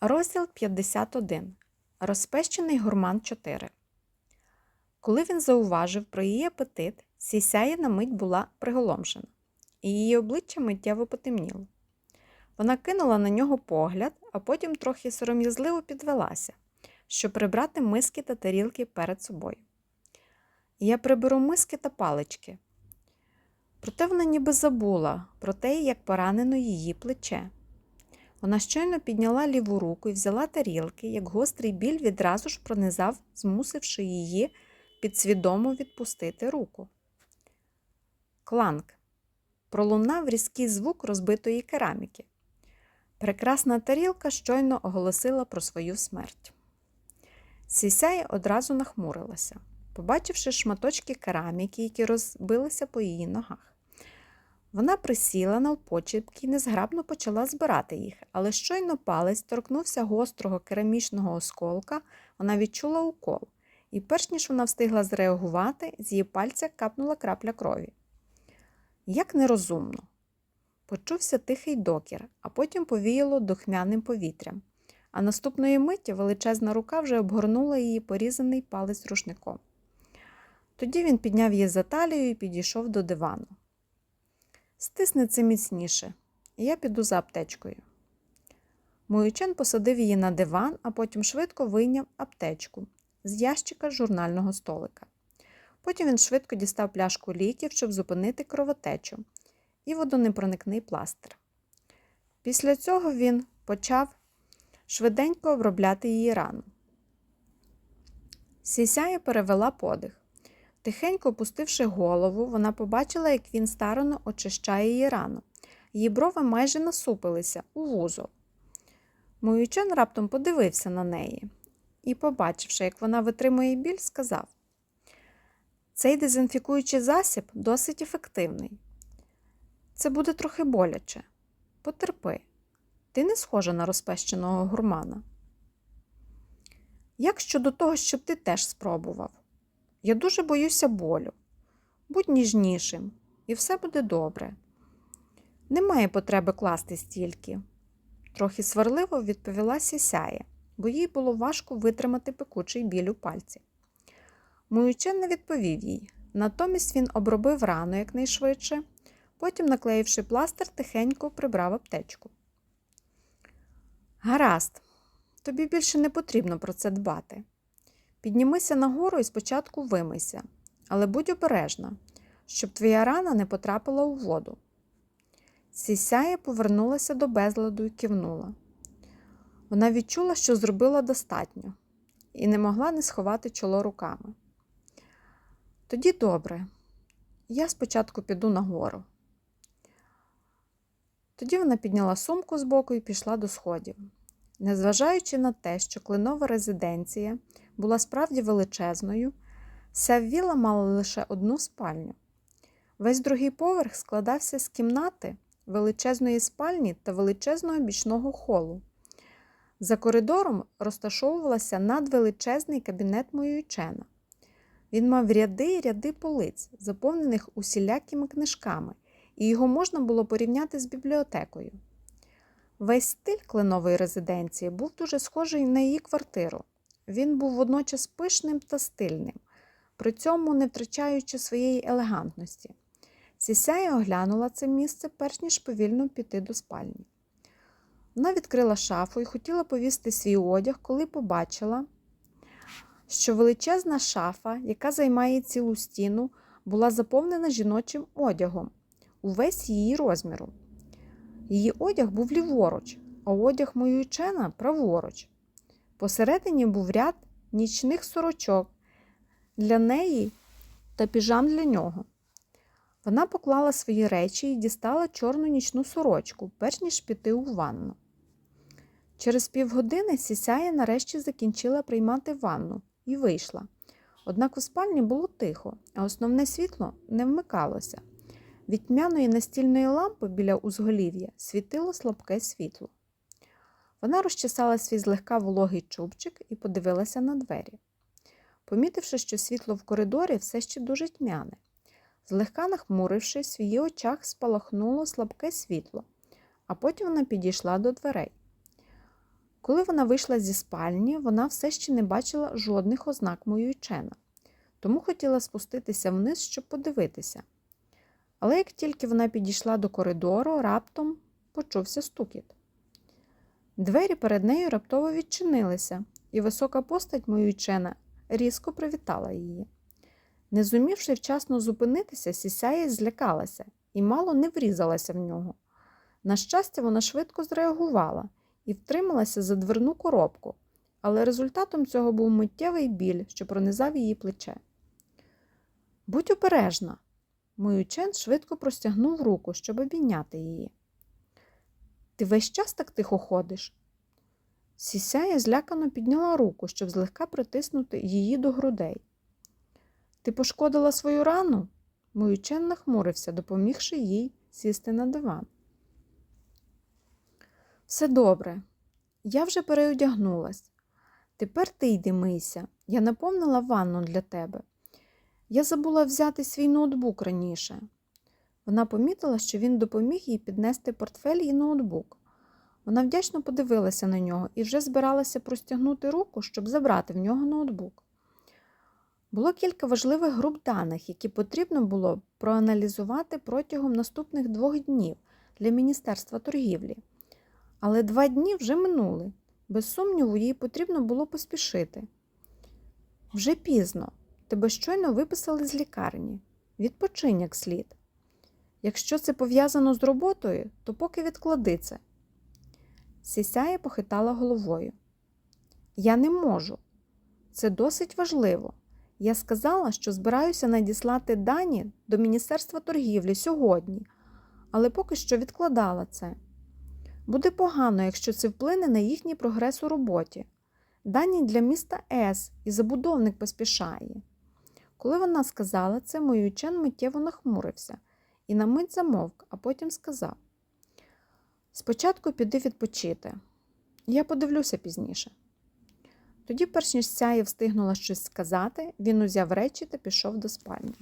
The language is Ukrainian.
Розділ 51. Розпещений гурман 4. Коли він зауважив про її апетит, сісяя на мить була приголомшена, і її обличчя миттєво потемніло. Вона кинула на нього погляд, а потім трохи сором'язливо підвелася, щоб прибрати миски та тарілки перед собою. Я приберу миски та палички. Проте вона ніби забула про те, як поранено її плече. Вона щойно підняла ліву руку і взяла тарілки, як гострий біль відразу ж пронизав, змусивши її підсвідомо відпустити руку. Кланк. Пролунав різкий звук розбитої кераміки. Прекрасна тарілка щойно оголосила про свою смерть. Сісяя одразу нахмурилася, побачивши шматочки кераміки, які розбилися по її ногах. Вона присіла навпочепки і незграбно почала збирати їх, але щойно палець торкнувся гострого керамічного осколка, вона відчула укол, і перш ніж вона встигла зреагувати, з її пальця капнула крапля крові. Як нерозумно. Почувся тихий докір, а потім повіяло духмяним повітрям. А наступної миті величезна рука вже обгорнула її порізаний палець рушником. Тоді він підняв її за талію і підійшов до дивану. Стисни це міцніше, і я піду за аптечкою. Моючен посадив її на диван, а потім швидко вийняв аптечку з ящика журнального столика. Потім він швидко дістав пляшку ліків, щоб зупинити кровотечу, і водонепроникний пластир. Після цього він почав швиденько обробляти її рану. Сісяя перевела подих. Тихенько опустивши голову, вона побачила, як він старано очищає її рану. Її брови майже насупилися у вузол. Моючен раптом подивився на неї і, побачивши, як вона витримує біль, сказав: Цей дезінфікуючий засіб досить ефективний. Це буде трохи боляче. Потерпи, ти не схожа на розпещеного гурмана. Як щодо того, щоб ти теж спробував? Я дуже боюся болю. Будь ніжнішим, і все буде добре. Немає потреби класти стільки. Трохи сварливо відповіла сісяє, бо їй було важко витримати пекучий біль у пальці. Моючен не відповів їй. Натомість він обробив рану якнайшвидше, потім, наклеївши пластир, тихенько прибрав аптечку. Гаразд, тобі більше не потрібно про це дбати. Піднімися нагору і спочатку вимийся, але будь обережна, щоб твоя рана не потрапила у воду. Сісяя повернулася до безладу і кивнула. Вона відчула, що зробила достатньо, і не могла не сховати чоло руками. Тоді добре, я спочатку піду нагору. Тоді вона підняла сумку з боку і пішла до сходів. Незважаючи на те, що клинова резиденція була справді величезною, ця мала лише одну спальню. Весь другий поверх складався з кімнати, величезної спальні та величезного бічного холу. За коридором розташовувався надвеличезний кабінет Моюйчена. Він мав ряди й ряди полиць, заповнених усілякими книжками, і його можна було порівняти з бібліотекою. Весь стиль кленової резиденції був дуже схожий на її квартиру. Він був водночас пишним та стильним, при цьому не втрачаючи своєї елегантності. Сісяя оглянула це місце, перш ніж повільно піти до спальні. Вона відкрила шафу і хотіла повісти свій одяг, коли побачила, що величезна шафа, яка займає цілу стіну, була заповнена жіночим одягом, увесь її розміру. Її одяг був ліворуч, а одяг моючена праворуч. Посередині був ряд нічних сорочок для неї та піжам для нього. Вона поклала свої речі і дістала чорну нічну сорочку, перш ніж піти у ванну. Через півгодини сісяя нарешті закінчила приймати ванну і вийшла. Однак у спальні було тихо, а основне світло не вмикалося. Від тьмяної настільної лампи біля узголів'я світило слабке світло. Вона розчесала свій злегка вологий чубчик і подивилася на двері. Помітивши, що світло в коридорі все ще дуже тьмяне. Злегка нахмурившись, в її очах спалахнуло слабке світло, а потім вона підійшла до дверей. Коли вона вийшла зі спальні, вона все ще не бачила жодних ознак Моюйчена, тому хотіла спуститися вниз, щоб подивитися. Але як тільки вона підійшла до коридору, раптом почувся стукіт. Двері перед нею раптово відчинилися, і висока постать Моюйчена різко привітала її. Не зумівши вчасно зупинитися, сісяє злякалася і мало не врізалася в нього. На щастя, вона швидко зреагувала і втрималася за дверну коробку, але результатом цього був миттєвий біль, що пронизав її плече. Будь обережна. Моючен швидко простягнув руку, щоб обійняти її. Ти весь час так тихо ходиш? Сісяя злякано підняла руку, щоб злегка притиснути її до грудей. Ти пошкодила свою рану? Моючен нахмурився, допомігши їй сісти на диван. Все добре, я вже переодягнулась. Тепер ти йди мийся. Я наповнила ванну для тебе. Я забула взяти свій ноутбук раніше. Вона помітила, що він допоміг їй піднести портфель і ноутбук. Вона вдячно подивилася на нього і вже збиралася простягнути руку, щоб забрати в нього ноутбук. Було кілька важливих груп даних, які потрібно було проаналізувати протягом наступних двох днів для Міністерства торгівлі. Але два дні вже минули. Без сумніву, їй потрібно було поспішити. Вже пізно. Тебе щойно виписали з лікарні. Відпочинь як слід. Якщо це пов'язано з роботою, то поки відклади це. Сісяє похитала головою. Я не можу. Це досить важливо. Я сказала, що збираюся надіслати дані до Міністерства торгівлі сьогодні, але поки що відкладала це. Буде погано, якщо це вплине на їхній прогрес у роботі. Дані для міста С і забудовник поспішає. Коли вона сказала це, Моючен миттєво нахмурився і на мить замовк, а потім сказав: Спочатку піди відпочити. Я подивлюся пізніше. Тоді, перш ніж сяє встигнула щось сказати, він узяв речі та пішов до спальні.